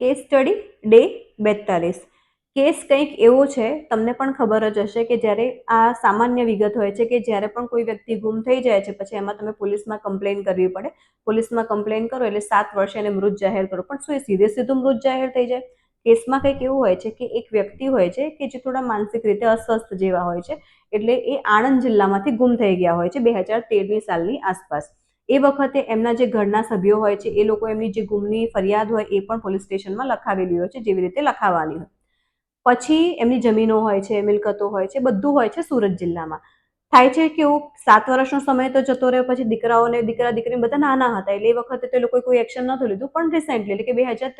Case study day બેતાલીસ. Case કંઈક એવો છે, તમને પણ ખબર જ હશે કે જ્યારે આ સામાન્ય વિગત હોય છે કે જ્યારે પણ કોઈ વ્યક્તિ ગુમ થઈ જાય છે, પછી એમાં તમે પોલીસમાં કમ્પ્લેન કરવી પડે. પોલીસમાં કમ્પ્લેન કરો એટલે સાત વર્ષે એને મૃત જાહેર કરો. પણ શું એ સીધે સીધું મૃત જાહેર થઈ જાય? કેસમાં કંઈક એવું હોય છે કે એક વ્યક્તિ હોય છે કે જે થોડા માનસિક રીતે અસ્વસ્થ જેવા હોય છે, એટલે એ આણંદ જિલ્લામાંથી ગુમ થઈ ગયા હોય છે, બે હજાર તેરમી સાલની આસપાસ. એ વખતે એમના જે ઘરના સભ્યો હોય છે, એ લોકો એમની જે ગુમની ફરિયાદ હોય એ પણ પોલીસ સ્ટેશનમાં લખાવેલી હોય છે, જેવી રીતે લખાવવાની હોય. પછી એમની જમીનો હોય છે, મિલકતો હોય છે, બધું હોય છે સુરત જિલ્લામાં. થાય છે કેવું સાત વર્ષનો સમય તો જતો રહ્યો, પછી દીકરાઓને, દીકરા દીકરી બધા નાના હતા, એટલે એ વખતે તે લોકોએ કોઈ એક્શન નહોતું લીધું, પણ રિસેન્ટલી એટલે કે બે હજાર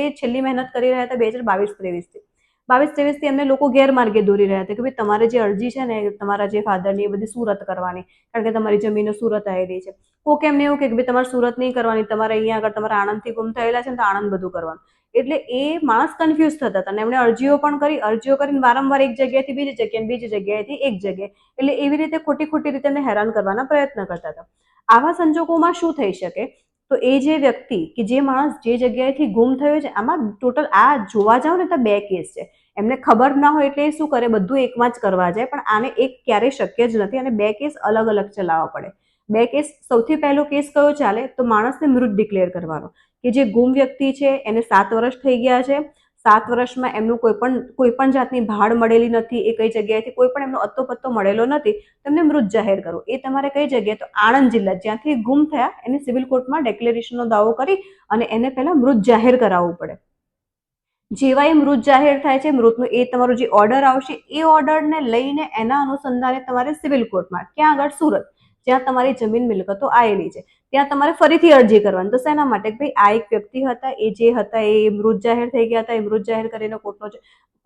એ છેલ્લી મહેનત કરી રહ્યા હતા બે હજાર બાવીસ ત્રેવીસથી. બાવીસ ત્રેવીસથી એમને લોકો ગેરમાર્ગે દોરી રહ્યા હતા કે ભાઈ તમારે જે અરજી છે ને તમારા જે ફાધરની એ બધી સુરત કરવાની, કારણ કે તમારી જમીનો સુરત આવેલી છે. કોક એમને એવું કે ભાઈ તમારે સુરત નહીં કરવાની, તમારે અહીંયા આગળ તમારા આણંદથી ગુમ થયેલા છે ને તો આણંદ બધું કરવાનું. એટલે એ માણસ કન્ફ્યુઝ થતા હતા અને એમણે અરજીઓ પણ કરી, અરજીઓ કરીને વારંવાર એક જગ્યાએથી બીજી જગ્યાએ બીજી જગ્યાએથી એક જગ્યાએ. એટલે એવી રીતે ખોટી ખોટી રીતે એમને હેરાન કરવાના પ્રયત્ન કરતા હતા. આવા સંજોગોમાં શું થઈ શકે? તો એ જે વ્યક્તિ કે જે માણસ જે જગ્યાએથી ગુમ થયો છે, આમાં ટોટલ આ જોવા જાઓ ને તો બે કેસ છે. એમને ખબર ના હોય એટલે શું કરે? બધું એકમાં જ કરવા જાય, પણ આને એક ક્યારેય શક્ય જ નથી અને બે કેસ અલગ અલગ ચલાવવા પડે. બે કેસ, સૌથી પહેલો કેસ કયો ચાલે? તો માણસને મૃત ડિક્લેર કરવાનો. કે જે ગુમ વ્યક્તિ છે, એને સાત વર્ષ થઈ ગયા છે સાત વર્ષમાં એમનું કોઈ પણ કોઈ પણ જાતની ભાડ મળેલી નથી, એ કઈ જગ્યાએથી કોઈ પણ એમનો અત્તો પત્તો મળેલો નથી, તેમને મૃત જાહેર કરો. એ તમારે કઈ જગ્યાએ તો આણંદ જિલ્લા, જ્યાંથી ગુમ થયા, એને સિવિલ કોર્ટમાં ડેક્લેરેશનનો દાવો કરી અને એને પહેલા મૃત જાહેર કરાવવું પડે. જેવા એ મૃત જાહેર થાય છે, મૃતનું એ તમારો જે ઓર્ડર આવશે, એ ઓર્ડરને લઈને એના અનુસંધાને તમારે સિવિલ કોર્ટમાં, ક્યાં આગળ સુરત, જ્યાં તમારી જમીન મિલકતો આવેલી છે. ત્યાં તમારે ફરીથી અરજી કરવાની. તો શેના માટે? ભાઈ આ એક વ્યક્તિ હતા, એ જે હતા, એ મૃત જાહેર થઈ ગયા હતા, એ મૃત જાહેર કરીને કોર્ટનો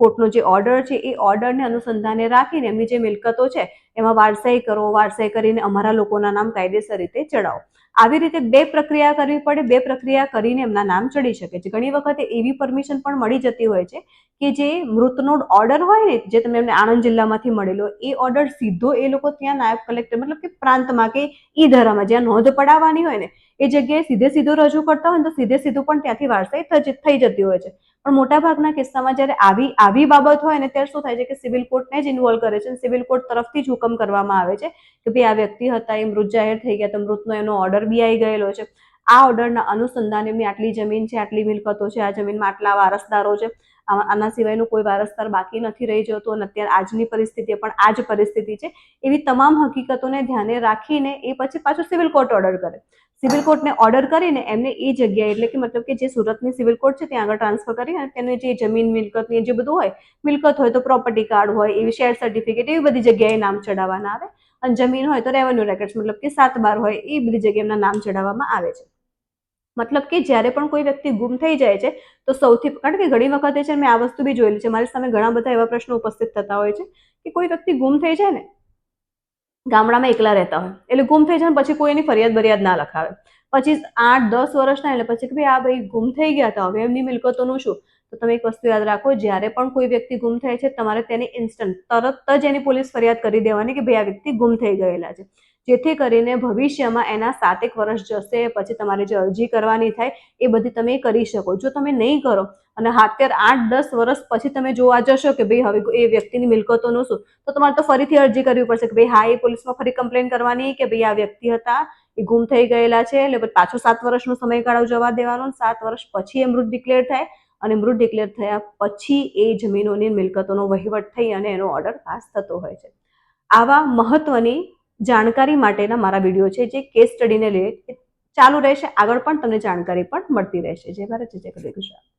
કોર્ટનો જે ઓર્ડર છે, એ ઓર્ડરને અનુસંધાને રાખીને એમની જે મિલકતો છે, એમાં વારસાઈ કરો, વારસાઈ કરીને અમારા લોકોના નામ કાયદેસર રીતે ચડાવો આવી રીતે બે પ્રક્રિયા કરવી પડે, બે પ્રક્રિયા કરીને એમના નામ ચડી શકે છે. ઘણી વખતે એવી પરમિશન પણ મળી જતી હોય છે કે જે મૃતનો ઓર્ડર હોય ને, જે તમને એમને આણંદ જિલ્લામાંથી મળેલો, એ ઓર્ડર સીધો એ લોકો ત્યાં નાયબ કલેક્ટર મતલબ કે પ્રાંતમાં કે ઈ ધારામાં જ્યાં નોંધ પડાવવાની હોય ને, એ જગ્યાએ સીધે સીધો રજૂ કરતા હોય ને તો સીધે સીધું પણ ત્યાંથી વારસાઈ થઈ જતી હોય છે. પણ મોટાભાગના કિસ્સામાં જ્યારે આવી આવી બાબત હોય ને ત્યારે શું થાય છે કે સિવિલ કોર્ટને જ ઇન્વોલ્વ કરે છે સિવિલ કોર્ટ તરફથી જ હુકમ કરવામાં આવે છે કે ભાઈ આ વ્યક્તિ હતા, એ મૃત જાહેર થઈ ગયા, તો મૃતનો એનો ઓર્ડર બી આવી ગયેલો છે. આ ઓર્ડરના અનુસંધાને એમની આટલી જમીન છે, આટલી મિલકતો છે, આ જમીનમાં આટલા વારસદારો છે. આના સિવાયનું કોઈ વારસદાર બાકી નથી રહી જતો અને અત્યારે આજની પરિસ્થિતિ પણ આ જ પરિસ્થિતિ છે. એવી તમામ હકીકતોને ધ્યાને રાખીને એ પછી પાછું સિવિલ કોર્ટ ઓર્ડર કરે. સિવિલ કોર્ટને ઓર્ડર કરીને એમને એ જગ્યાએ એટલે કે મતલબ કે જે સુરતની સિવિલ કોર્ટ છે ત્યાં આગળ ટ્રાન્સફર કરી અને તેનું જે જમીન મિલકતની જે બધું હોય, મિલકત હોય તો પ્રોપર્ટી કાર્ડ હોય, એવી શેર સર્ટિફિકેટ એવી બધી જગ્યાએ નામ ચડાવવાના આવે. અને જમીન હોય તો રેવન્યુ રેકેટ્સ મતલબ કે સાત બાર હોય, એ બધી જગ્યાએ એમના નામ ચડાવવામાં આવે છે. મતલબ કે જ્યારે પણ કોઈ વ્યક્તિ ગુમ થઈ જાય છે, તો સૌથી કારણ કે ઘણી વખતે છે મેં આ વસ્તુ બી જોયેલી છે, મારી સામે ઘણા બધા એવા પ્રશ્નો ઉપસ્થિત થતા હોય છે કે કોઈ વ્યક્તિ ગુમ થઈ જાય ને, ગામડામાં એકલા રહેતા હોય, એટલે ગુમ થઈ જાય પછી કોઈ એની ફરિયાદ બરિયાદ ના લખાવે. પછી આઠ, દસ વર્ષના એટલે પછી કે ભાઈ આ ભાઈ ગુમ થઈ ગયા હતા હવે એમની મિલકતોનું શું? તો તમે એક વસ્તુ યાદ રાખો, જ્યારે પણ કોઈ વ્યક્તિ ગુમ થાય છે, તમારે તેની ઇન્સ્ટન્ટ તરત જ એની પોલીસ ફરિયાદ કરી દેવાની કે ભાઈ આ વ્યક્તિ ગુમ થઈ ગયેલા છે. જેથી કરીને ભવિષ્યમાં એના સાતેક વર્ષ જશે, પછી તમારે જે અરજી કરવાની થાય, એ બધી તમે કરી શકો. જો તમે નહીં કરો અને અત્યારે આઠ, દસ વર્ષ પછી તમે જોવા જશો કે ભાઈ હવે એ વ્યક્તિની મિલકતોનું શું, તો તમારે તો ફરીથી અરજી કરવી પડશે કે ભાઈ હા, એ પોલીસમાં ફરી કમ્પ્લેન કરવાની કે ભાઈ આ વ્યક્તિ હતા, એ ગુમ થઈ ગયેલા છે, એટલે પાછો સાત વર્ષનો સમયગાળો જવા દેવાનો, સાત વર્ષ પછી એ મૃત ડિક્લેર થાય અને મૃત ડિક્લેર થયા પછી એ જમીનોની મિલકતોનો વહીવટ થઈ અને એનો ઓર્ડર પાસ થતો હોય છે. આવા મહત્વની જાણકારી માટેના મારા વીડિયો છે, જે કેસ સ્ટડીને લે ચાલુ રહેશે. આગળ પણ તમને જાણકારી પણ મળતી રહેશે. જે ભારત, જય જય ગુજરાત.